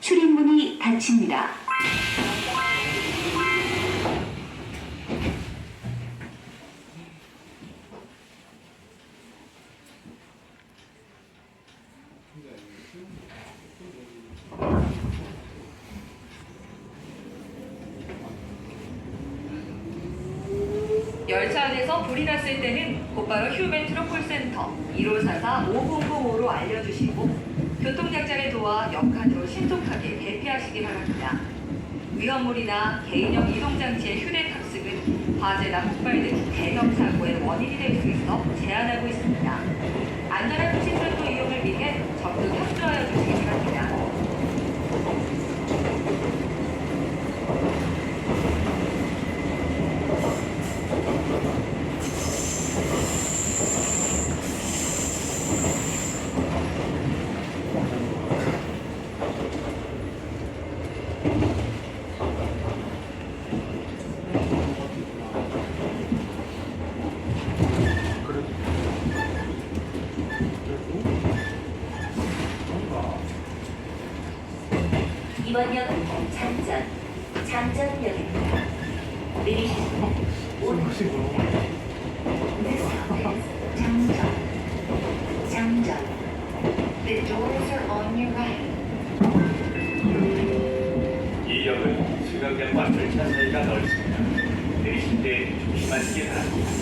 출입문이 닫힙니다. 열차 안에서 불이 났을 때는 곧바로 휴맨 트러플 센터 1544 5005로 알려주시고 교통약자를 도와 역할로 신속하게 대피하시기 바랍니다. 위험물이나 개인용 이동장치의 휴대 탑승은 화재나 폭발 등 대형 사고의 원인이 될 수 있어 제한하고 있습니다. 안전한 시설도 이용을 위해 적극 협조하여 주시기 바랍니다. 이번 역은 장전, 장전역입니다. 내리시면 오른쪽 This stop is 장전, 장전. The doors are on your right. 이 승강장과 열차 사이가 넓습니다. 내리실 때 조심하시기 바랍니다.